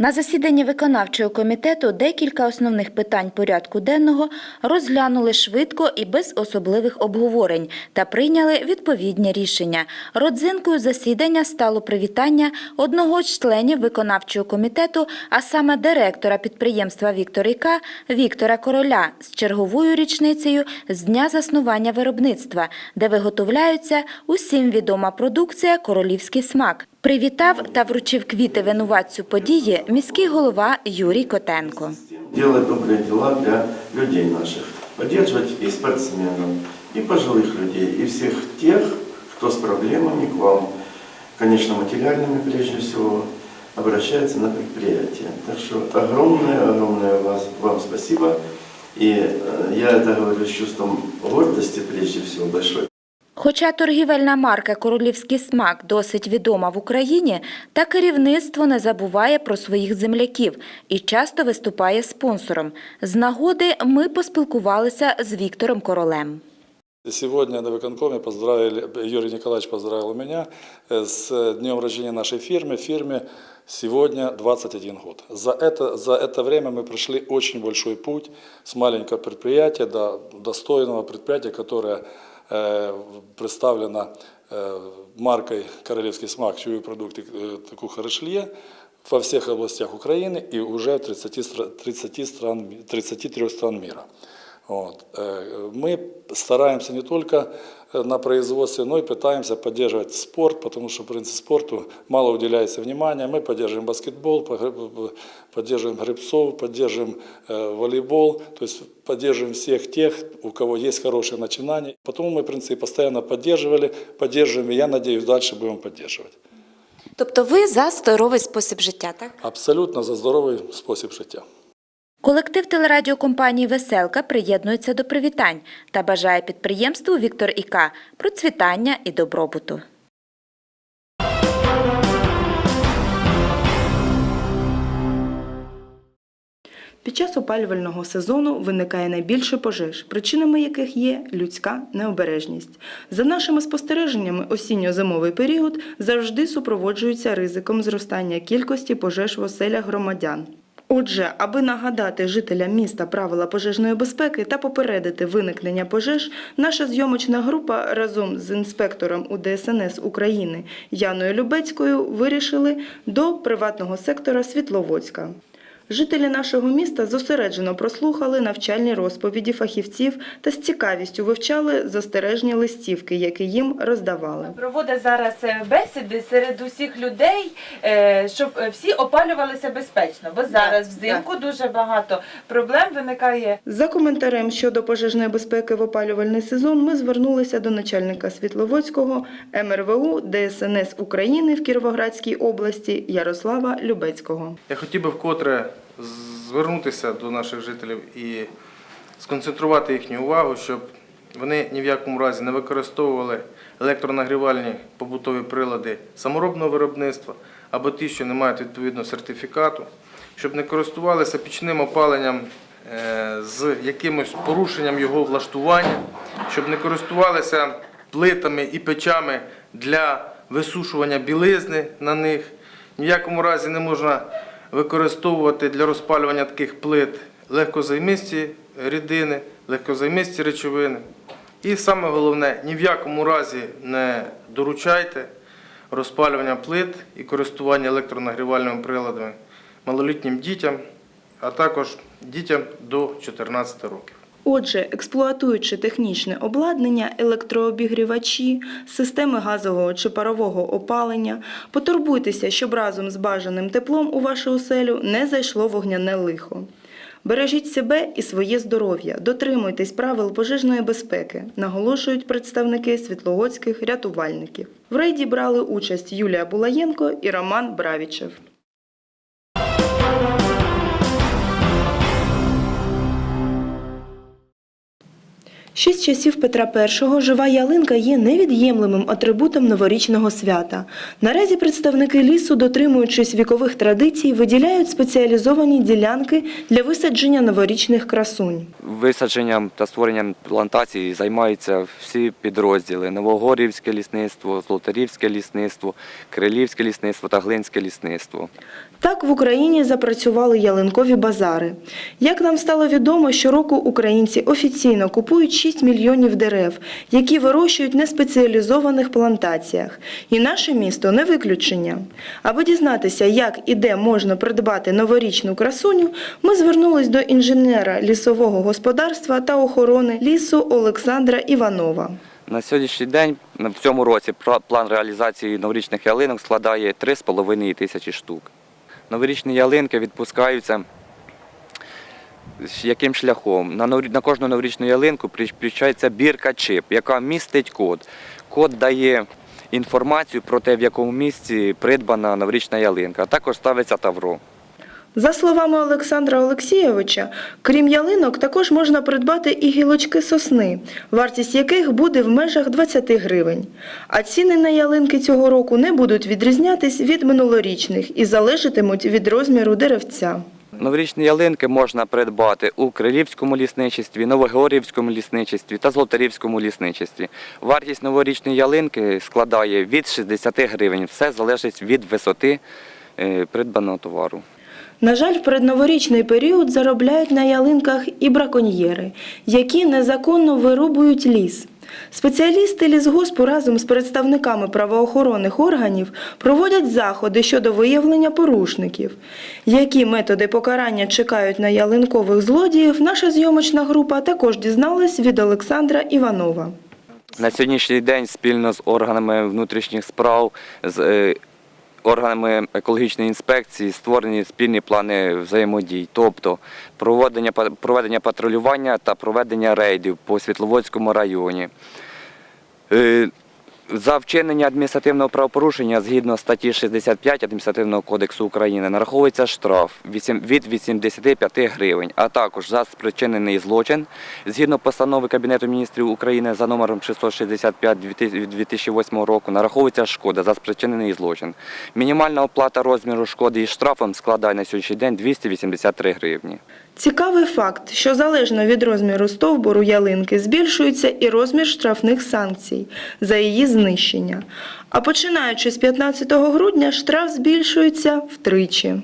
На засіданні виконавчого комітету декілька основних питань порядку денного розглянули швидко і без особливих обговорень та прийняли відповідні рішення. Родзинкою засідання стало привітання одного з членів виконавчого комітету, а саме директора підприємства «Вікторіка» Віктора Короля з черговою річницею з дня заснування виробництва, де виготовляються усім відома продукція «Королівський смак». Привітав та вручив квіти винуватцю події міський голова Юрій Котенко. делать добрые дела для людей наших, поддерживать и спортсменов, и пожилых людей, и всех тех, кто с проблемами к вам, конечно, материальными прежде всего, обращается на предприятие. Так что огромное-огромное вас, вам спасибо. И э, я это говорю с чувством гордости прежде всего большой. Хоча торгівельна марка «Королівський смак» досить відома в Україні, та керівництво не забуває про своїх земляків і часто виступає спонсором. З нагоди ми поспілкувалися з Віктором Королем. Сегодня на выконкоме поздравили, Юрий Николаевич поздравил меня э, с днем рождения нашей фирмы. Фирме сегодня 21 год. За это, за это время мы прошли очень большой путь с маленького предприятия до достойного предприятия, которое э, представлено э, маркой «Королевский смак», чью продукты э, кухара Шле во всех областях Украины и уже в 30, стра- 30 стран, 33 стран мира. Вот. Э, Мы стараемся не только э, на производстве, но и пытаемся поддерживать спорт, потому что, в принципе, спорту мало уделяется внимания. Мы поддерживаем баскетбол, погр- поддерживаем гребцов, поддерживаем э, волейбол, то есть поддерживаем всех тех, у кого есть хорошие начинания. Потому мы, в принципе, постоянно поддерживали, поддерживаем, и я надеюсь, дальше будем поддерживать. Тобто ви за здоровий спосіб життя, так? Абсолютно за здоровий спосіб життя. Колектив телерадіокомпанії «Веселка» приєднується до привітань та бажає підприємству «Віктор Іка» процвітання і добробуту. Під час опалювального сезону виникає найбільше пожеж, причинами яких є людська необережність. За нашими спостереженнями, осінньо-зимовий період завжди супроводжується ризиком зростання кількості пожеж в оселях громадян. Отже, аби нагадати жителям міста правила пожежної безпеки та попередити виникнення пожеж, наша зйомочна група разом з інспектором УДСНС України Яною Любецькою вирішили до приватного сектора Світловодська. Жителі нашого міста зосереджено прослухали навчальні розповіді фахівців та з цікавістю вивчали застережні листівки, які їм роздавали. Проводить зараз е, бесіди серед усіх людей, е, щоб е, всі опалювалися безпечно, бо зараз взимку дуже багато проблем виникає. За коментарем щодо пожежної безпеки в опалювальний сезон ми звернулися до начальника Світловодського МРВУ ДСНС України в Кіровоградській області Ярослава Любецького. Я хотів би вкотре звернутися до наших жителів і сконцентрувати їхню увагу, щоб вони ні в якому разі не використовували електронагрівальні побутові прилади саморобного виробництва або ті, що не мають відповідного сертифікату, щоб не користувалися пічним опаленням е, з якимось порушенням його влаштування, щоб не користувалися плитами і печами для висушування білизни на них. Ні в якому разі не можна використовувати для розпалювання таких плит легкозаймисті рідини, легкозаймисті речовини. І саме головне, ні в якому разі не доручайте розпалювання плит і користування електронагрівальними приладами малолітнім дітям, а також дітям до 14 років. Отже, експлуатуючи технічне обладнання, електрообігрівачі, системи газового чи парового опалення, потурбуйтеся, щоб разом з бажаним теплом у вашу оселю не зайшло вогняне лихо. Бережіть себе і своє здоров'я, дотримуйтесь правил пожежної безпеки, наголошують представники світловодських рятувальників. В рейді брали участь Юлія Булаєнко і Роман Бравічев. Ще з часів Петра І жива ялинка є невід'ємлемим атрибутом новорічного свята. Наразі представники лісу, дотримуючись вікових традицій, виділяють спеціалізовані ділянки для висадження новорічних красунь. Висадженням та створенням плантацій займаються всі підрозділи: Новогорівське лісництво, Золотарівське лісництво, Крилівське лісництво та Глинське лісництво. Так в Україні запрацювали ялинкові базари. Як нам стало відомо, щороку українці офіційно купують 6 мільйонів дерев, які вирощують на спеціалізованих плантаціях. І наше місто не виключення. Аби дізнатися, як і де можна придбати новорічну красуню, ми звернулись до інженера лісового господарства та охорони лісу Олександра Іванова. На сьогоднішній день, в цьому році, план реалізації новорічних ялинок складає 3,5 тисячі штук. Новорічні ялинки відпускаються яким шляхом? На, на кожну новорічну ялинку включається бірка чип, яка містить код. Код дає інформацію про те, в якому місці придбана новорічна ялинка. Також ставиться тавро. За словами Олександра Олексійовича, крім ялинок, також можна придбати і гілочки сосни, вартість яких буде в межах 20 гривень. А ціни на ялинки цього року не будуть відрізнятись від минулорічних і залежатимуть від розміру деревця. Новорічні ялинки можна придбати у Крилівському лісничестві, Новогорівському лісничестві та Золотарівському лісничестві. Вартість новорічної ялинки складає від 60 гривень. Все залежить від висоти е, придбаного товару. На жаль, в передноворічний період заробляють на ялинках і браконьєри, які незаконно вирубують ліс. Спеціалісти лісгоспу разом з представниками правоохоронних органів проводять заходи щодо виявлення порушників. Які методи покарання чекають на ялинкових злодіїв, наша зйомочна група також дізналась від Олександра Іванова. На сьогоднішній день спільно з органами внутрішніх справ, з е, органами екологічної інспекції створені спільні плани взаємодій, тобто проведення, проведення патрулювання та проведення рейдів по Світловодському районі. За вчинення адміністративного правопорушення згідно статті 65 Адміністративного кодексу України нараховується штраф від 85 гривень, а також за спричинений злочин згідно постанови Кабінету міністрів України за номером 665 2008 року нараховується шкода за спричинений злочин. Мінімальна оплата розміру шкоди із штрафом складає на сьогоднішній день 283 гривні. Цікавий факт, що залежно від розміру стовбуру ялинки збільшується і розмір штрафних санкцій за її знищення. А починаючи з 15 грудня штраф збільшується втричі.